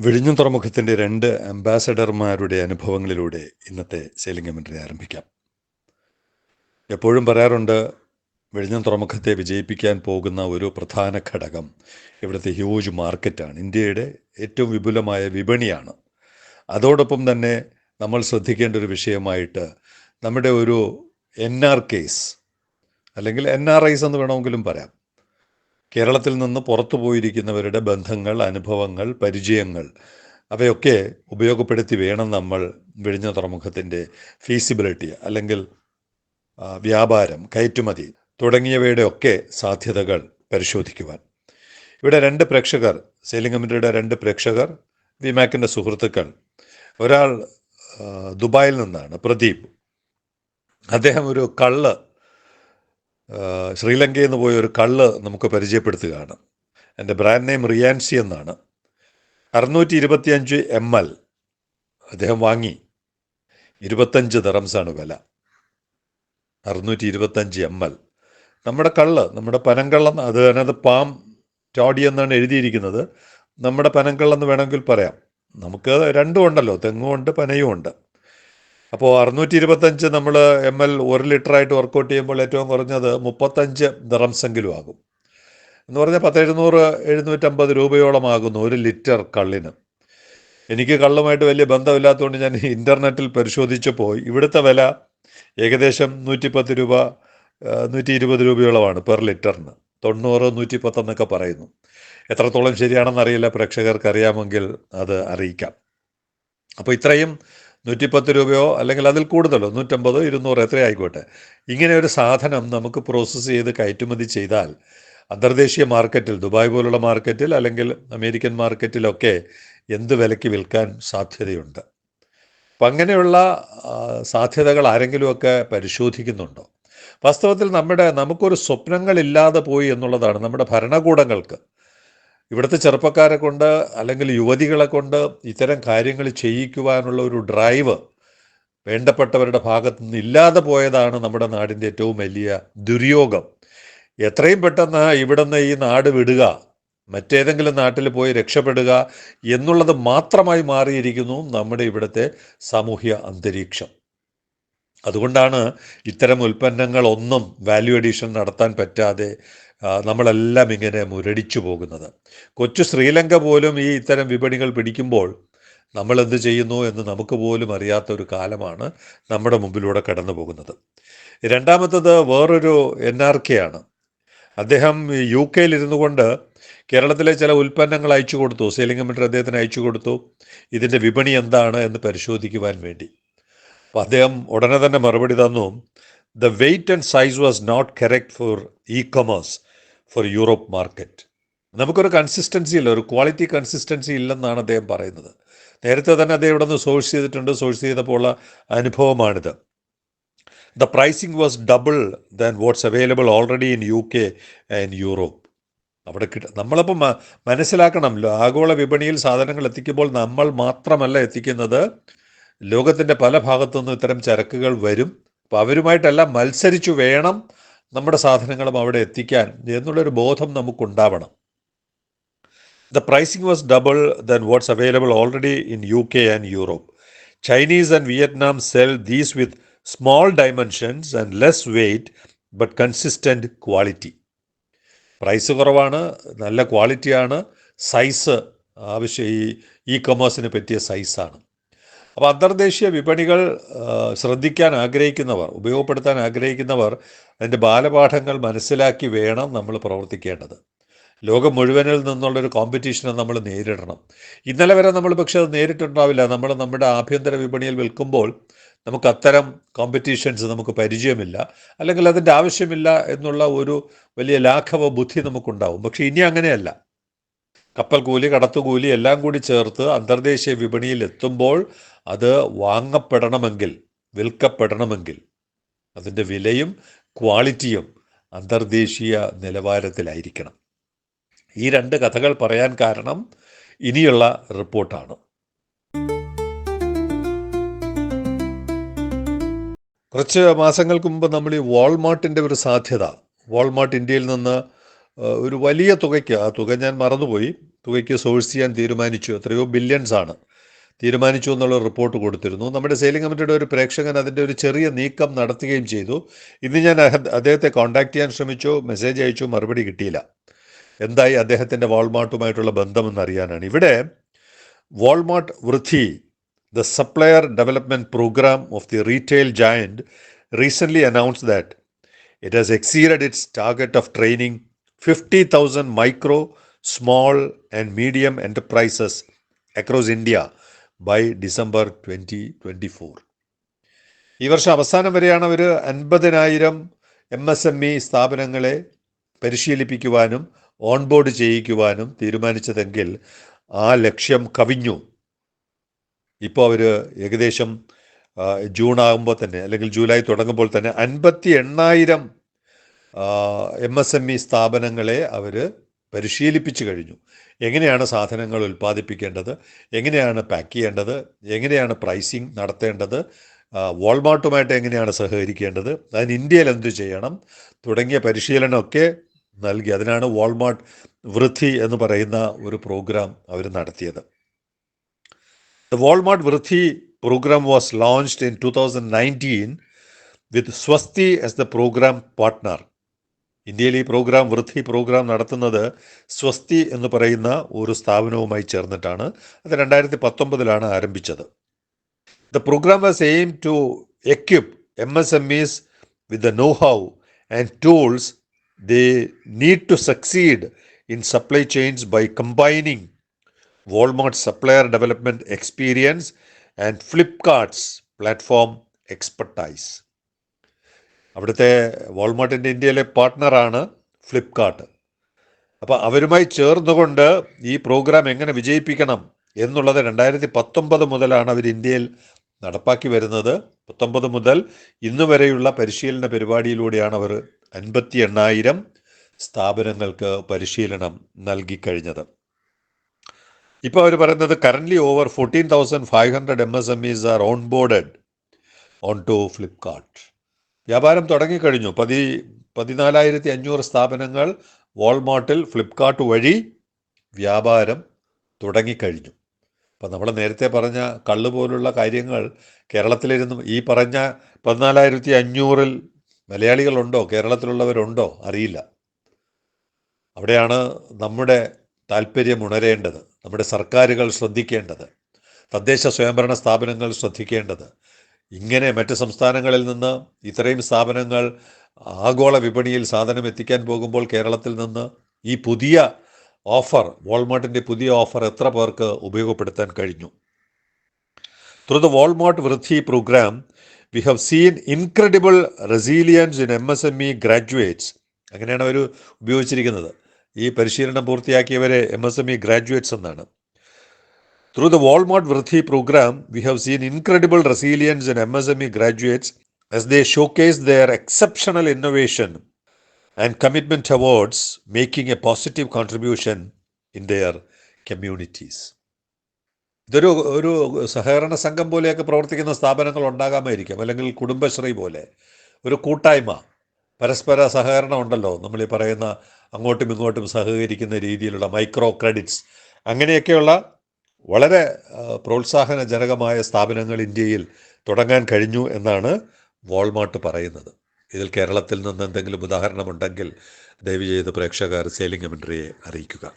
വിഴിഞ്ഞം തുറമുഖത്തിന്റെ രണ്ട് അംബാസഡർമാരുടെ അനുഭവങ്ങളിലൂടെ ഇന്നത്തെ കമൻട്രി ആരംഭിക്കാം. എപ്പോഴും പറയാറുണ്ട് വിഴിഞ്ഞം തുറമുഖത്തെ വിജയിപ്പിക്കാൻ പോകുന്ന ഒരു പ്രധാന ഘടകം ഇവിടുത്തെ ഹ്യൂജ് മാർക്കറ്റാണ് ഇന്ത്യയുടെ ഏറ്റവും വിപുലമായ വിപണിയാണ്. അതോടൊപ്പം തന്നെ നമ്മൾ ശ്രദ്ധിക്കേണ്ട ഒരു വിഷയമായിട്ട് നമ്മുടെ ഒരു എൻ ആർ കേസ് അല്ലെങ്കിൽ എൻ ആർ ഐസ് എന്ന് വേണമെങ്കിലും പറയാം. കേരളത്തിൽ നിന്ന് പുറത്തു പോയിരിക്കുന്നവരുടെ ബന്ധങ്ങൾ അനുഭവങ്ങൾ പരിചയങ്ങൾ അവയൊക്കെ ഉപയോഗപ്പെടുത്തി വേണം നമ്മൾ വിഴിഞ്ഞ തുറമുഖത്തിന്റെ ഫീസിബിലിറ്റി അല്ലെങ്കിൽ വ്യാപാരം കയറ്റുമതി തുടങ്ങിയവയുടെ ഒക്കെ സാധ്യതകൾ പരിശോധിക്കുവാൻ. ഇവിടെ രണ്ട് പ്രേക്ഷകർ കമ്മിറ്റിയുടെ രണ്ട് പ്രേക്ഷകർ വിമാക്കിന്റെ സുഹൃത്തുക്കൾ. ഒരാൾ ദുബായിൽ നിന്നാണ് പ്രദീപ്. അദ്ദേഹം ഒരു കള്ള് ശ്രീലങ്കയിൽ നിന്ന് പോയ ഒരു കള്ള് നമുക്ക് പരിചയപ്പെടുത്തുകയാണ്. എന്റെ ബ്രാൻഡ് നെയിം റിയാൻസി എന്നാണ്. അറുന്നൂറ്റി ഇരുപത്തിയഞ്ച് എം എൽ അദ്ദേഹം വാങ്ങി. ഇരുപത്തഞ്ച് ദറംസാണ് വില. അറുന്നൂറ്റി ഇരുപത്തഞ്ച് എം എൽ. നമ്മുടെ കള്ള് നമ്മുടെ പനങ്കള്ളം അത് അതിനകത്ത് പാം ടോഡി എന്നാണ് എഴുതിയിരിക്കുന്നത്. നമ്മുടെ പനങ്കള്ളെന്ന് വേണമെങ്കിൽ പറയാം. നമുക്ക് രണ്ടും ഉണ്ടല്ലോ തെങ്ങും ഉണ്ട് പനയും ഉണ്ട്. അപ്പോൾ അറുന്നൂറ്റി ഇരുപത്തഞ്ച് നമ്മൾ എം എൽ ഒരു ലിറ്ററായിട്ട് വർക്കൗട്ട് ചെയ്യുമ്പോൾ ഏറ്റവും കുറഞ്ഞത് മുപ്പത്തഞ്ച് ദറംസെങ്കിലും ആകും. എന്ന് പറഞ്ഞാൽ പത്ത് എഴുന്നൂറ് എഴുന്നൂറ്റമ്പത് രൂപയോളം ആകുന്നു ഒരു ലിറ്റർ കള്ളിന്. എനിക്ക് കള്ളുമായിട്ട് വലിയ ബന്ധമില്ലാത്തതുകൊണ്ട് ഞാൻ ഇന്റർനെറ്റിൽ പരിശോധിച്ചപ്പോൾ ഇവിടുത്തെ വില ഏകദേശം നൂറ്റിപ്പത്ത് രൂപ നൂറ്റി ഇരുപത് രൂപയോളമാണ് പെർ ലിറ്ററിന്. തൊണ്ണൂറ് നൂറ്റിപ്പത്ത് എന്നൊക്കെ പറയുന്നു. എത്രത്തോളം ശരിയാണെന്ന് അറിയില്ല. പ്രേക്ഷകർക്ക് അറിയാമെങ്കിൽ അത് അറിയിക്കാം. അപ്പോൾ ഇത്രയും നൂറ്റിപ്പത്ത് രൂപയോ അല്ലെങ്കിൽ അതിൽ കൂടുതലോ നൂറ്റമ്പതോ ഇരുന്നൂറോ എത്രയോ ആയിക്കോട്ടെ. ഇങ്ങനെ ഒരു സാധനം നമുക്ക് പ്രോസസ്സ് ചെയ്ത് കയറ്റുമതി ചെയ്താൽ അന്തർദേശീയ മാർക്കറ്റിൽ ദുബായ് പോലുള്ള മാർക്കറ്റിൽ അല്ലെങ്കിൽ അമേരിക്കൻ മാർക്കറ്റിലൊക്കെ എന്ത് വിലയ്ക്ക് വിൽക്കാൻ സാധ്യതയുണ്ട്? അപ്പം അങ്ങനെയുള്ള സാധ്യതകൾ ആരെങ്കിലുമൊക്കെ പരിശോധിക്കുന്നുണ്ടോ? വാസ്തവത്തിൽ നമ്മുടെ നമുക്കൊരു സ്വപ്നങ്ങളില്ലാതെ പോയി എന്നുള്ളതാണ് നമ്മുടെ ഭരണകൂടങ്ങൾക്ക് ഇവിടുത്തെ ചെറുപ്പക്കാരെ കൊണ്ട് അല്ലെങ്കിൽ യുവതികളെ കൊണ്ട് ഇത്തരം കാര്യങ്ങൾ ചെയ്യിക്കുവാനുള്ള ഒരു ഡ്രൈവ് വേണ്ടപ്പെട്ടവരുടെ ഭാഗത്തു നിന്ന് ഇല്ലാതെ പോയതാണ് നമ്മുടെ നാടിന്റെ ഏറ്റവും വലിയ ദുര്യോഗം. എത്രയും പെട്ടെന്ന് ഇവിടുന്ന് ഈ നാട് വിടുക മറ്റേതെങ്കിലും നാട്ടിൽ പോയി രക്ഷപ്പെടുക എന്നുള്ളത് മാത്രമായി മാറിയിരിക്കുന്നു നമ്മുടെ ഇവിടുത്തെ സാമൂഹ്യ അന്തരീക്ഷം. അതുകൊണ്ടാണ് ഇത്തരം ഉൽപ്പന്നങ്ങളൊന്നും വാല്യൂ അഡീഷൻ നടത്താൻ പറ്റാതെ നമ്മളെല്ലാം ഇങ്ങനെ മുരടിച്ചു പോകുന്നത്. കൊച്ചു ശ്രീലങ്ക പോലും ഈ ഇത്തരം വിപണികൾ പിടിക്കുമ്പോൾ നമ്മൾ എന്ത് ചെയ്യുന്നു എന്ന് നമുക്ക് പോലും അറിയാത്ത ഒരു കാലമാണ് നമ്മുടെ മുമ്പിലൂടെ കടന്നു പോകുന്നത്. രണ്ടാമത്തത് വേറൊരു എൻ ആർ കെ ആണ് അദ്ദേഹം യു കെയിൽ ഇരുന്നു കൊണ്ട് കേരളത്തിലെ ചില ഉൽപ്പന്നങ്ങൾ അയച്ചു കൊടുത്തു. സെയിലിംഗ് കമ്മിറ്റി അദ്ദേഹത്തിന് അയച്ചു കൊടുത്തു. ഇതിന്റെ വിപണി എന്താണ് എന്ന് പരിശോധിക്കുവാൻ വേണ്ടി. അപ്പോൾ അദ്ദേഹം ഉടനെ തന്നെ മറുപടി തന്നു. The weight and size was not correct for e commerce for Europe market നമുക്കൊരു കൺസിസ്റ്റൻസി ഇല്ല ഒരു ക്വാളിറ്റി കൺസിസ്റ്റൻസി ഇല്ലെന്നാണ് അദ്ദേഹം പറയുന്നത്. നേരത്തെ തന്നെ അദ്ദേഹം ഇവിടെ നിന്ന് സോഴ്സ് ചെയ്തിട്ടുണ്ട്. സോഴ്സ് ചെയ്തപ്പോൾ ഉള്ള അനുഭവമാണിത്. The pricing was double than what's available already in U K and Europe അവിടെ കിട്ട നമ്മളിപ്പോൾ മ- മനസ്സിലാക്കണം. ആഗോള വിപണിയിൽ സാധനങ്ങൾ എത്തിക്കുമ്പോൾ നമ്മൾ മാത്രമല്ല എത്തിക്കുന്നത്. ലോകത്തിന്റെ പല ഭാഗത്തു നിന്നും ഇത്തരം ചരക്കുകൾ വരും. അപ്പോൾ അവരുമായിട്ടെല്ലാം മത്സരിച്ചു വേണം നമ്മുടെ സാധനങ്ങളും അവിടെ എത്തിക്കാൻ എന്നുള്ളൊരു ബോധം നമുക്കുണ്ടാവണം. The pricing was double than what's available already in U K and Europe Chinese and Vietnam sell these with small dimensions and less weight but consistent quality price കുറവാണ് നല്ല ക്വാളിറ്റിയാണ് സൈസ് ആവശ്യം ഈ ഇ കൊമേഴ്സിന് പറ്റിയ സൈസാണ് അപ്പോൾ അന്തർദേശീയ വിപണികൾ ശ്രദ്ധിക്കാൻ ആഗ്രഹിക്കുന്നവർ ഉപയോഗപ്പെടുത്താൻ ആഗ്രഹിക്കുന്നവർ അതിന്റെ ബാലപാഠങ്ങൾ മനസ്സിലാക്കി വേണം നമ്മൾ പ്രവർത്തിക്കേണ്ടത്. ലോകം മുഴുവനിൽ നിന്നുള്ളൊരു കോമ്പറ്റീഷനെ നമ്മൾ നേരിടണം. ഇന്നലെ വരെ നമ്മൾ പക്ഷേ അത് നേരിട്ടുണ്ടാവില്ല നമ്മൾ നമ്മുടെ ആഭ്യന്തര വിപണിയിൽ വിൽക്കുമ്പോൾ നമുക്ക് അത്തരം കോമ്പറ്റീഷൻസ് നമുക്ക് പരിചയമില്ല. അല്ലെങ്കിൽ അതിന്റെ ആവശ്യമില്ല എന്നുള്ള ഒരു വലിയ ലാഘവ ബുദ്ധി നമുക്കുണ്ടാവും. പക്ഷേ ഇനി അങ്ങനെയല്ല. കപ്പൽ കൂലി കടത്തുകൂലി എല്ലാം കൂടി ചേർത്ത് അന്തർദേശീയ വിപണിയിൽ എത്തുമ്പോൾ അത് വാങ്ങപ്പെടണമെങ്കിൽ വിൽക്കപ്പെടണമെങ്കിൽ അതിന്റെ വിലയും ക്വാളിറ്റിയും അന്തർദേശീയ നിലവാരത്തിലായിരിക്കണം. ഈ രണ്ട് കഥകൾ പറയാൻ കാരണം ഇനിയുള്ള റിപ്പോർട്ടാണ്. കുറച്ച് മാസങ്ങൾക്ക് മുമ്പ് നമ്മൾ ഈ വാൾമാർട്ടിന്റെ ഒരു സാധ്യത വാൾമാർട്ട് ഇന്ത്യയിൽ നിന്ന് ഒരു വലിയ തുകയ്ക്ക് ആ തുക ഞാൻ മറന്നുപോയി. തുകയ്ക്ക് സോഴ്സ് ചെയ്യാൻ തീരുമാനിച്ചു. എത്രയോ ബില്യൺസ് ആണ്. തീരുമാനിച്ചു എന്നുള്ള റിപ്പോർട്ട് കൊടുത്തിരുന്നു. നമ്മുടെ സെയിലിംഗ് കമ്മിറ്റിയുടെ ഒരു പ്രേക്ഷകൻ അതിന്റെ ഒരു ചെറിയ നീക്കം നടത്തുകയും ചെയ്തു. ഇന്ന് ഞാൻ അദ്ദേഹത്തെ കോൺടാക്ട് ചെയ്യാൻ ശ്രമിച്ചു മെസ്സേജ് അയച്ചു മറുപടി കിട്ടിയില്ല. എന്തായി അദ്ദേഹത്തിന്റെ വാൾമാർട്ടുമായിട്ടുള്ള ബന്ധമെന്ന് അറിയാനാണ്. ഇവിടെ Walmart Vriddhi the supplier development program of the retail giant recently announce that it has exceeded its target of its target thousand micro 50,000 micro, small, and medium enterprises across India by December 2024. ഈ വർഷം അവസാനം വരെയാണ് അവർ അൻപതിനായിരം M S M E സ്ഥാപനങ്ങളെ പരിശീലിപ്പിക്കുവാനും onboard ചെയ്യിക്കുവാനും തീരുമാനിച്ചതെങ്കിൽ ആ ലക്ഷ്യം കവിഞ്ഞു ഇപ്പോൾ അവർ ഏകദേശം ജൂൺ ആകുമ്പോൾ തന്നെ അല്ലെങ്കിൽ ജൂലൈ തുടങ്ങുമ്പോൾ തന്നെ അൻപത്തി എണ്ണായിരം എം എസ് എം ഇ സ്ഥാപനങ്ങളെ അവർ പരിശീലിപ്പിച്ചു കഴിഞ്ഞു. എങ്ങനെയാണ് സാധനങ്ങൾ ഉൽപ്പാദിപ്പിക്കേണ്ടത്? എങ്ങനെയാണ് പാക്ക് ചെയ്യേണ്ടത്? എങ്ങനെയാണ് പ്രൈസിങ് നടത്തേണ്ടത്? വാൾമാർട്ടുമായിട്ട് എങ്ങനെയാണ് സഹകരിക്കേണ്ടത്? അതിന് ഇന്ത്യയിൽ എന്ത് ചെയ്യണം? തുടങ്ങിയ പരിശീലനമൊക്കെ നൽകി. അതിനാണ് വാൾമാർട്ട് വൃദ്ധി എന്ന് പറയുന്ന ഒരു പ്രോഗ്രാം അവർ നടത്തിയത്. The Walmart Vrithi program was launched in 2019 with Swasti as the program partner. ഇന്ത്യയിൽ ഈ പ്രോഗ്രാം വൃത്തി പ്രോഗ്രാം നടത്തുന്നത് സ്വസ്തി എന്ന് പറയുന്ന ഒരു സ്ഥാപനവുമായി ചേർന്നിട്ടാണ് അത് രണ്ടായിരത്തി പത്തൊമ്പതിലാണ് ആരംഭിച്ചത് the program was aim to equip M S M Es with the know how and tools they need to succeed in supply chains by combining Walmart supplier development experience and Flipkart's platform expertise. അവിടുത്തെ വാൾമാർട്ടിന്റെ ഇന്ത്യയിലെ പാർട്ട്ണറാണ് ഫ്ലിപ്കാർട്ട് അപ്പോൾ അവരുമായി ചേർന്നുകൊണ്ട് ഈ programme എങ്ങനെ വിജയിപ്പിക്കണം എന്നുള്ളത് രണ്ടായിരത്തി പത്തൊമ്പത് മുതലാണ് അവർ ഇന്ത്യയിൽ നടപ്പാക്കി വരുന്നത്. പത്തൊമ്പത് മുതൽ ഇന്ന് വരെയുള്ള പരിശീലന പരിപാടിയിലൂടെയാണ് അവർ അൻപത്തി എണ്ണായിരം സ്ഥാപനങ്ങൾക്ക് പരിശീലനം നൽകിക്കഴിഞ്ഞത് ഇപ്പോൾ അവർ പറയുന്നത് currently over fourteen thousand five hundred M S M Es are onboarded onto Flipkart വ്യാപാരം തുടങ്ങിക്കഴിഞ്ഞു. പതി പതിനാലായിരത്തി അഞ്ഞൂറ് സ്ഥാപനങ്ങൾ വാൾമാർട്ടിൽ ഫ്ലിപ്കാർട്ട് വഴി വ്യാപാരം തുടങ്ങിക്കഴിഞ്ഞു. അപ്പം നമ്മൾ നേരത്തെ പറഞ്ഞ കള്ള് പോലുള്ള കാര്യങ്ങൾ കേരളത്തിലിരുന്നും. ഈ പറഞ്ഞ പതിനാലായിരത്തി അഞ്ഞൂറിൽ മലയാളികളുണ്ടോ? കേരളത്തിലുള്ളവരുണ്ടോ? അറിയില്ല. അവിടെയാണ് നമ്മുടെ താല്പര്യം ഉണരേണ്ടത്. നമ്മുടെ സർക്കാരുകൾ ശ്രദ്ധിക്കേണ്ടത്. തദ്ദേശ സ്വയംഭരണ സ്ഥാപനങ്ങൾ ശ്രദ്ധിക്കേണ്ടത്. ഇങ്ങനെ മറ്റ് സംസ്ഥാനങ്ങളിൽ നിന്ന് ഇത്രയും സ്ഥാപനങ്ങൾ ആഗോള വിപണിയിൽ സാധനം എത്തിക്കാൻ പോകുമ്പോൾ കേരളത്തിൽ നിന്ന് ഈ പുതിയ ഓഫർ വാൾമാർട്ടിന്റെ പുതിയ ഓഫർ എത്ര പേർക്ക് ഉപയോഗപ്പെടുത്താൻ കഴിഞ്ഞു? Through the Walmart Vriddhi program. We have seen incredible resilience in M S M E graduates അങ്ങനെയാണ് അവർ ഉപയോഗിച്ചിരിക്കുന്നത്. ഈ പരിശീലനം പൂർത്തിയാക്കിയവരെ M S M E graduates എന്നാണ്. Through the Walmart Vrithi program, we have seen incredible resilience in MSME graduates as they showcase their exceptional innovation and commitment towards making a positive contribution in their communities. ഇതൊരു ഒരു സഹകരണ സംഘം പോലെയൊക്കെ പ്രവർത്തിക്കുന്ന സ്ഥാപനങ്ങൾ ഉണ്ടാകാമായിരിക്കാം അല്ലെങ്കിൽ കുടുംബശ്രീ പോലെ ഒരു കൂട്ടായ്മ പരസ്പര സഹകരണം ഉണ്ടല്ലോ നമ്മൾ ഈ പറയുന്ന അങ്ങോട്ടും ഇങ്ങോട്ടും സഹകരിക്കുന്ന രീതിയിലുള്ള മൈക്രോ ക്രെഡിറ്റ്സ് അങ്ങനെയൊക്കെയുള്ള വളരെ പ്രോത്സാഹനജനകമായ സ്ഥാപനങ്ങൾ ഇന്ത്യയിൽ തുടങ്ങാൻ കഴിഞ്ഞു എന്നാണ് വാൾമാർട്ട് പറയുന്നത്. ഇതിൽ കേരളത്തിൽ നിന്ന് എന്തെങ്കിലും ഉദാഹരണമുണ്ടെങ്കിൽ ദയവ് ചെയ്ത് പ്രേക്ഷകർ സെയിലിംഗ് കമൻട്രിയെ അറിയിക്കുക.